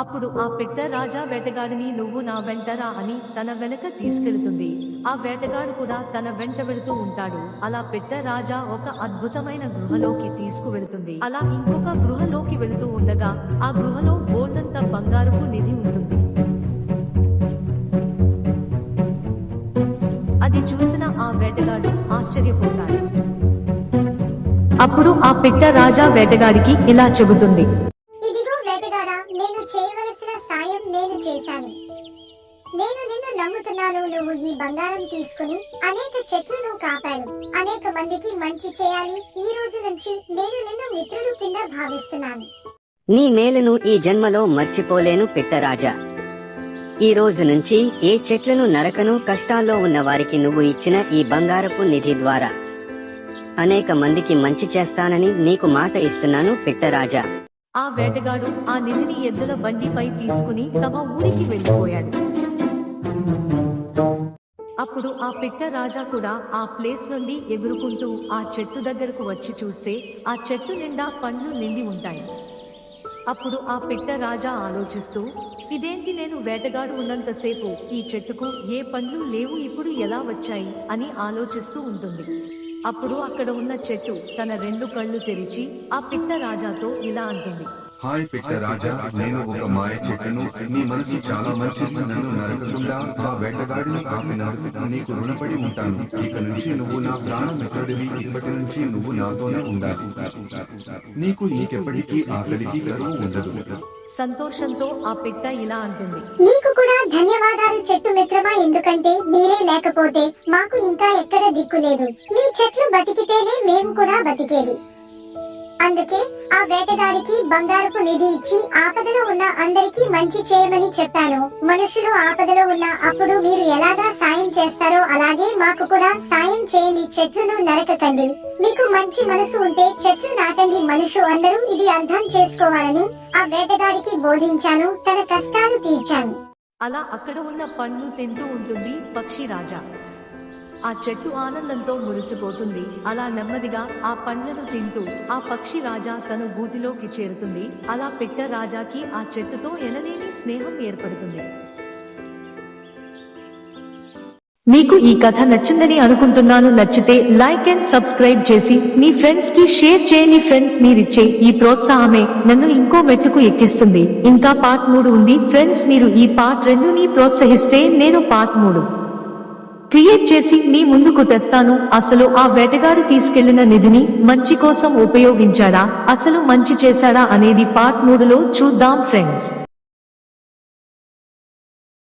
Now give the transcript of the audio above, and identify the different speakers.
Speaker 1: అప్పుడు ఆ పెద్ద రాజా వేటగాడిని నువ్వు నా వెంటరా అని తన వెనక తీసుకెళ్తుంది. ఆ వేటగాడు కూడా తన వెంట వెళుతూ ఉంటాడు. అలా పెద్ద రాజా ఒక అద్భుతమైన గృహలోకి తీసుకువెళుతుంది. అలా ఇంకొక గృహలోకి వెళుతూ ఉండగా ఆ గృహలో బోల్డంత బంగారపు నిధి ఉంటుంది. అది చూసిన ఆ వేటగాడు ఆశ్చర్యపోతాడు. అప్పుడు ఆ పిట్ట రాజా వేటగాడికి ఇలా చెబుతుంది.
Speaker 2: ప్రయత్నం చేశాను. నేను నిన్ను నమ్ముతున్నాను. నువ్వు ఈ బంగారం తీసుకుని అనేక చెట్లను కాపాడు. అనేక మందికి మంచి చేయాలి. ఈ రోజు నుంచి నేను నిన్ను మిత్రుడు కింద భావిస్తున్నాను.
Speaker 3: నీ మేలును ఈ జన్మలో మర్చిపోలేను పిట్టరాజా. ఈ రోజు నుంచి ఏ చెట్లను నరకను కష్టాల్లో ఉన్న వారికి నువ్వు ఇచ్చిన ఈ బంగారపు నిధి ద్వారా. అనేక మందికి మంచి చేస్తానని నీకు మాట ఇస్తున్నాను పిట్టరాజా.
Speaker 1: ఆ వేటగాడు ఆ నిధిని ఎద్దుల బండిపై తీసుకుని తమ ఊరికి వెళ్ళిపోయాడు. అప్పుడు ఆ పిట్ట రాజా కూడా ఆ ప్లేస్ నుండి ఎగురుకుంటూ ఆ చెట్టు దగ్గరకు వచ్చి చూస్తే ఆ చెట్టు నిండా పండ్లు నిండి ఉంటాయి. అప్పుడు ఆ పిట్ట రాజా ఆలోచిస్తూ ఇదేంటి నేను వేటగాడు ఉన్నంతసేపు ఈ చెట్టుకు ఏ పండ్లు లేవు ఇప్పుడు ఎలా వచ్చాయి? అని ఆలోచిస్తూ ఉంటుంది. అప్పుడు అక్కడ ఉన్న చెట్టు తన రెండు కళ్ళు తెరిచి ఆ పిట్ట రాజాతో ఇలా అంటుంది.
Speaker 4: హాయ్ పిట్ట రాజా నేను ఒక మాయ చెట్టును నీ మనసు చాలా మంచిది నన్ను నరకకుండా ఆ వేటగాడిని కాపినందుకు నీకు రుణపడి ఉంటాను. ఇక నుంచి నువ్వు నా ప్రాణ మిత్రుడివి ఇప్పటి నుంచి నువ్వు నాతోనే ఉండాలి. నీకు నీకెప్పటికీ ఆకలికి కరువు ఉండదు.
Speaker 1: సంతోషంతో ఆ పిట్ట ఇలా అంటుంది.
Speaker 2: నీకు కూడా ధన్యవాదాలు చెట్టు మిత్రమా ఎందుకంటే మీరే లేకపోతే మాకు ఇంకా ఎక్కడ దిక్కు లేదు. మీ చెట్లు బతికితేనే మేము కూడా బతికేది. అందుకే ఆ వేటగాడికి బంగారపు నిధి ఇచ్చి ఆపదలో ఉన్న అందరికీ మంచి చేయమని చెప్పాను. మనుషులు ఆపదలో ఉన్న అప్పుడు మీరు ఎలాగా సాయం చేస్తారో అలాగే మాకు కూడా సాయం చేయండి చెట్లను నరకకండి. మీకు మంచి మనసు ఉంటే చెట్లు నాటండి మనుషు అందరూ ఇది అర్థం చేసుకోవాలని ఆ వేటగాడికి బోధించాను తన కష్టాలు తీర్చాను.
Speaker 1: అలా అక్కడ ఉన్న పండ్లు తింటూ ఉంటుంది పక్షి రాజా ఆ చెట్టు ఆనందంతో మురిసిపోతుంది. అలా నెమ్మదిగా ఆ పండ్లను తింటూ ఆ పక్షి రాజా తన గూటిలోకి చేరుతుంది. అలా పిట్ట రాజాకి ఆ చెట్టుతో ఎనలేని స్నేహం ఏర్పడుతుంది. మీకు ఈ కథ నచ్చిందని అనుకుంటున్నాను నచ్చితే లైక్ అండ్ సబ్స్క్రైబ్ చేసి మీ ఫ్రెండ్స్కి షేర్ చేయని ఫ్రెండ్స్ మీరిచ్చే ఈ ప్రోత్సాహమే నన్ను ఇంకో మెట్టుకు ఎక్కిస్తుంది. ఇంకా పార్ట్ మూడు ఉంది. ఫ్రెండ్స్ మీరు ఈ పార్ట్ రెండుని ప్రోత్సహిస్తే నేను పార్ట్ మూడు. క్రియేట్ చేసి మీ ముందుకు తెస్తాను. అసలు ఆ వేటగాడు తీసుకెళ్ళిన నిధిని మంచి కోసం ఉపయోగించాడా? అసలు మంచి చేశాడా అనేది పార్ట్ మూడులో చూద్దాం ఫ్రెండ్స్